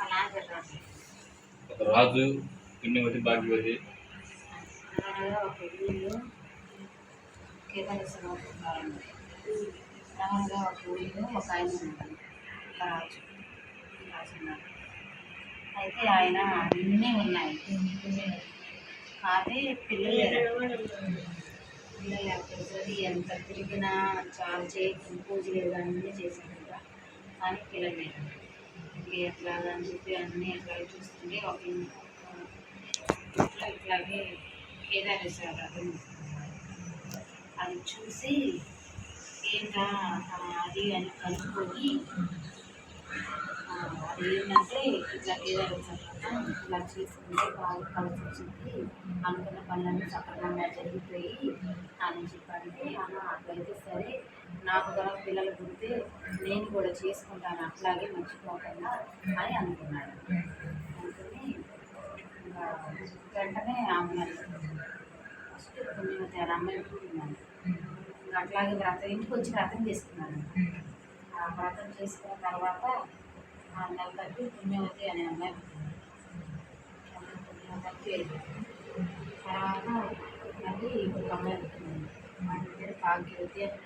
అలా జరగాలి ఒక రాజు పుణ్యవతి భాగ్యవతి ఒక ఊళ్ళో కేదారేశ్వరం ఉన్నారండి అనగా ఒక ఆయన ఉన్నాడు ఒక రాజు రాజు అయితే ఆయన అన్నీ ఉన్నాయి. కానీ పిల్లలు లేరు. పిల్లలు లేకపోతే ఎంత తిరిగినా చాలా చేసి పూజలు అన్నీ చేశాడు కదా. కానీ పిల్లలు లేరు. ఇంక ఎట్లాగా అని చెప్పి అన్నీ ఎట్లా చూస్తుంటే ఒక ఇట్లా ఇట్లాగే కేదారేశ్వర వ్రతం అది చూసి ఏంటా అది అని కనుక్కొని అది ఏంటంటే ఇట్లా కేదారేశ్వర వ్రతం ఇలా చేసుకుంటే బాగా కలిసి వచ్చింది. అనుకున్న పనులన్నీ సక్రమంగా జరిగిపోయి అని చెప్పంటే అన్న అట్లయితే సరే. నాకు కూడా పిల్లలు పుడితే నేను కూడా చేసుకుంటాను అట్లాగే మర్చిపోకుండా అని అనుకున్నాడు వెంటనే ఆమె ఫస్ట్ పుణ్యవతి ఆ అమ్మాయి పుట్టిందని అట్లాగే వ్రతం ఇంటికి వచ్చి వ్రతం చేసుకున్నాను ఆ వ్రతం చేసుకున్న తర్వాత ఆ నెల తగ్గి పుణ్యవతి అనే అమ్మాయి పుట్టింది. తర్వాత మళ్ళీ ఇంకొక అమ్మాయి పుట్టింది. మా పేరు భాగ్యవతి అని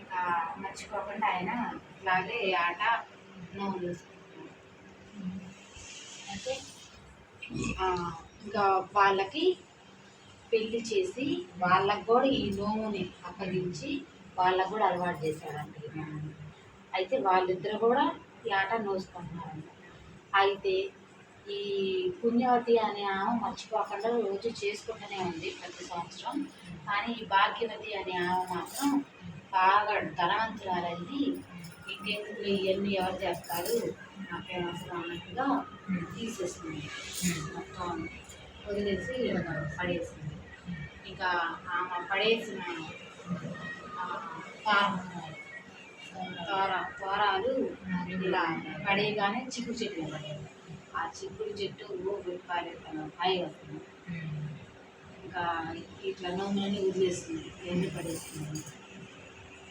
ఇంకా మర్చిపోకుండా ఆయన ఇట్లాగే ఆట నోవు చేసుకుంటున్నాను అయితే ఇంకా వాళ్ళకి పెళ్ళి చేసి వాళ్ళకు కూడా ఈ నోముని అప్పగించి వాళ్ళకు కూడా అలవాటు చేశారంట అయితే వాళ్ళిద్దరు కూడా ఈ ఆట నోసుకుంటున్నారంట అయితే ఈ పుణ్యవతి అనే ఆమె మర్చిపోకుండా రోజు చేసుకుంటూనే ఉంది ప్రతి సంవత్సరం. కానీ ఈ భాగ్యవతి అనే ఆమె మాత్రం బాగా ధనవంతురాలైంది ఇంకెందుకు ఇవన్నీ ఎవరు చేస్తారు? నాకేమవసరం అన్నట్టుగా తీసేసింది మొత్తం వదిలేసి పడేసింది. ఇంకా ఆమె పడేసిన తారం తోర తోరాలు ఇలా పడేయగానే చిక్కుడు చెట్లు పడేది. ఆ చిక్కుడు చెట్టు విప్పారెత్తను హాయి వస్తుంది. ఇంకా ఇట్లా నోములని వదిలేస్తుంది ఎండి పడేస్తుంది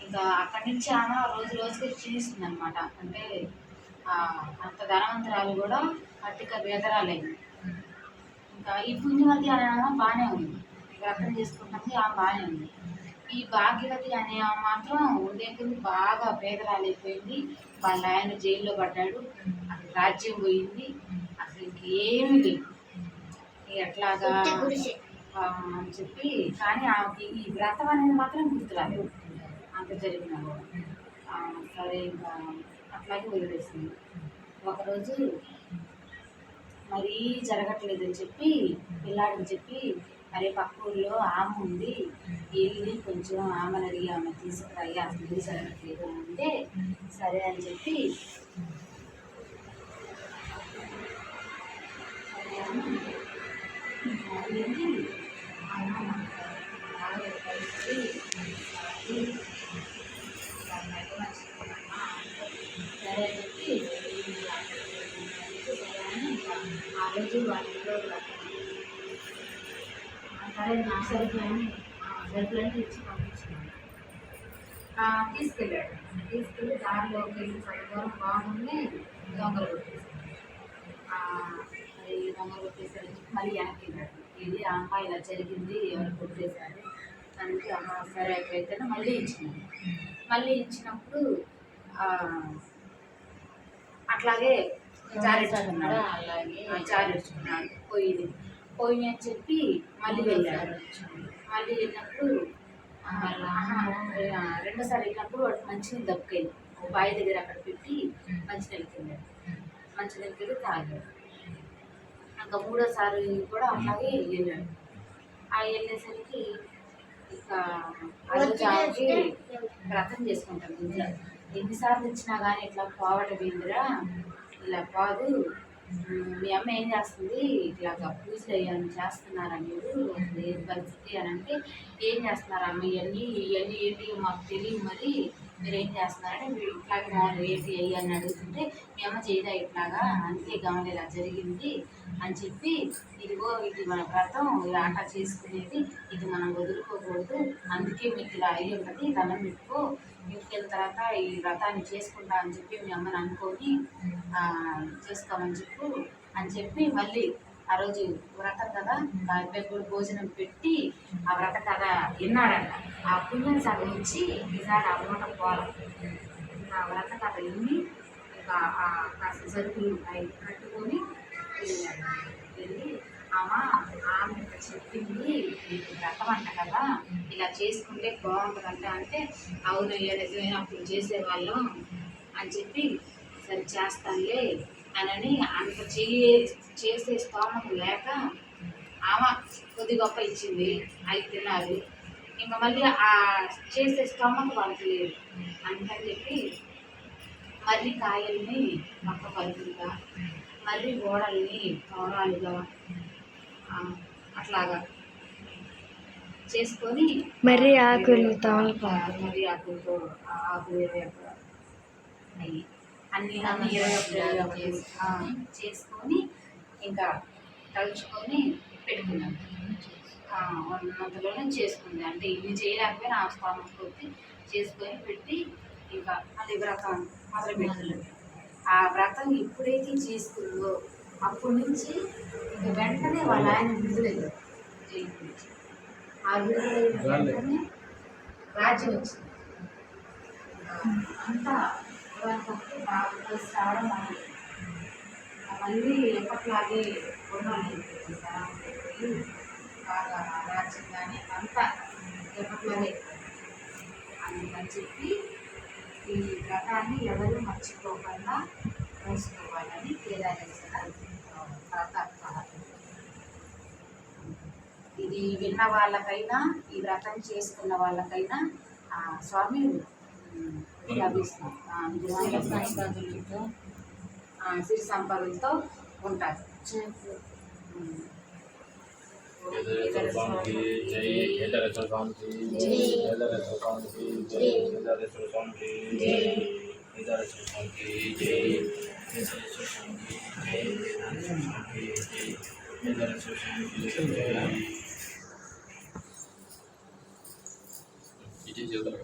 ఇంకా అక్కడి నుంచి ఆమె రోజు రోజుకి క్షీణిస్తుంది అనమాట అంటే అంత ధనవంతురాలు కూడా అట్టిక బేదరాలైంది ఇంకా ఈ పుణ్యవతి అనే ఆమె బాగానే ఉంది. వ్రతం చేసుకున్నది ఆమె బాగానే ఉంది. ఈ భాగ్యవతి అనే ఆమె మాత్రం ఉండేందుకు బాగా పేదరాలైపోయింది వాళ్ళ ఆయన జైల్లో పడ్డాడు. అసలు రాజ్యం పోయింది. అసలు ఇంకేమీ లేదు. ఎట్లాగా అని చెప్పి కానీ ఆమెకి ఈ వ్రతం అనేది మాత్రం గుర్తురాలేదు. అంత జరిగినా కూడా సరే ఇంకా అట్లాగే వదిలేసింది ఒకరోజు మరీ జరగట్లేదని చెప్పి పిల్లాడిని చెప్పి అరే పక్క ఊళ్ళో ఆమె ఉంది. వెళ్ళి కొంచెం ఆమెను అడిగి ఆమె తీసుకురాయి. అసలు జరగట్లేదు అంటే సరే అని చెప్పి సరే అని వెళ్ళి సరే నా సరుకులని సరుకులని తెచ్చి పంపించినాను ఆ, తీసుకెళ్ళాడు. తీసుకెళ్ళి దారిలోకి వెళ్ళి సరిగ్గా బాగుంది దొంగలు కొట్టేసాడు ఆ, మరి దొంగలు చెప్పి మళ్ళీ వెనక్కి వెళ్ళాడు. ఇది ఆ అమ్మాయి ఇలా జరిగింది ఎవరు కొట్టేశారు అమ్మ సరే అయితే మళ్ళీ ఇచ్చినాను మళ్ళీ ఇచ్చినప్పుడు ఆ, అట్లాగే జారెట్టుకున్నాడు అలాగే. జారెట్టుకున్నాడు పోయింది. పోయి అని చెప్పి మళ్ళీ వెళ్ళాడు మళ్ళీ వెళ్ళినప్పుడు రెండోసారి వెళ్ళినప్పుడు వాడు మంచినీళ్ళు దక్కేది ఓ బావి దగ్గర అక్కడ పెట్టి మంచినీళ్ళకి వెళ్ళాడు మంచినీళ్ళకి వెళ్ళి తాగాడు. ఇంకా మూడోసారి కూడా అట్లాగే వెళ్ళాడు. ఆ వెళ్ళేసరికి ఇక ఆమెకి వ్రతం చేసుకుంటాం. ఇంట్లో ఎన్నిసార్లు ఇచ్చినా కానీ ఇట్లా పోవటం ఇలా పోదు. "ఉమ్, మీ అమ్మ ఏం చేస్తుంది? ఇట్లాగా పూజలు అయ్యాను చేస్తున్నారని మీరు? పరిస్థితి అని అంటే ఏం చేస్తున్నారు? అమ్మ ఇవన్నీ ఇవన్నీ ఏంటి? మాకు తెలియదు మరి. మీరు ఏం చేస్తున్నారంటే మీరు ఇట్లాగే మామూలు ఏంటి అయ్యి అని అడుగుతుంటే మీ అమ్మ చేయదా ఇట్లాగా? అందుకే గమనిలా జరిగింది అని చెప్పి ఇదిగో ఇది మన వ్రతం ఈ ఆట చేసుకునేది ఇది మనం వదులుకోకూడదు. అందుకే మీకు ఇలా అయ్యి ఉంటుంది దండం పెట్టుకో. ఇంటికి తర్వాత ఈ వ్రతాన్ని చేసుకుంటా అని చెప్పి మీ అమ్మని అనుకొని చేసుకోమని చెప్పు అని చెప్పి మళ్ళీ ఆ రోజు వ్రతం కదా దానిపై అబ్బాయి కూడా భోజనం పెట్టి ఆ వ్రత కథ విన్నాడంట. ఆ పుణ్యం సగం ఈసారి ఆ పోవాలి. ఆ వ్రత కథ విని ఇంకా ఆ కాస్త సరుకులు అవి కట్టుకొని వెళ్ళి ఆమె ఆమె చెప్పింది నీకు వ్రతం అంట కదా ఇలా చేసుకుంటే బాగుంటుందంట అంటే అవును అయ్యా నిజమే అప్పుడు చేసేవాళ్ళం అని చెప్పి సరి చేస్తానులే అని అంత చెయ్యి చేసే స్తోమత లేక ఆమె కొద్ది గొప్ప ఇచ్చింది. అవి తిన్నారు. ఇంకా మళ్ళీ ఆ చేసే స్తోమత వాళ్ళకి లేదు. అందుకని చెప్పి మర్రి కాయల్ని పక్క పలుకులుగా మర్రి గోడల్ని తోరాలుగా ఆ, అట్లాగా చేసుకొని మర్రి ఆకులు. మర్రి ఆకులతో ఆకులు అయ్యి అన్ని చేసుకొని ఇంకా తలుచుకొని పెట్టుకున్నాం ఆ, ఉన్నంతలోనే చేసుకుంది. అంటే ఇన్ని చేయలేకపోయినా ఆ స్థానం కొద్ది చేసుకొని పెట్టి ఇంకా అది వ్రతం మొదలు పెట్టింది ఆ వ్రతం ఎప్పుడైతే చేసుకుందో అప్పటి నుంచి ఇంకా వెంటనే వాళ్ళ ఆయన విడుదలయ్యారు జైలు నుంచి ఆ విడుదలైన వెంటనే రాజ్యం వచ్చింది. అంతా ఇవాళకి బాగా కలిసి రావడం మొదలు మళ్ళీ ఎప్పట్లాగే ఉండాలి బాగా రాజ్యం కానీ అంతా ఎప్పట్లాగే అందుకని చెప్పి ఈ వ్రతాన్ని ఎవరు మర్చిపోకుండా వేసుకోవాలని కేదారేశ్వర వ్రత ఇది విన్న వాళ్ళకైనా ఈ వ్రతం చేసుకున్న వాళ్ళకైనా స్వామి లభిస్తుంది. సిరి సంపదలతో ఉంటారు. ఇది చూడాలి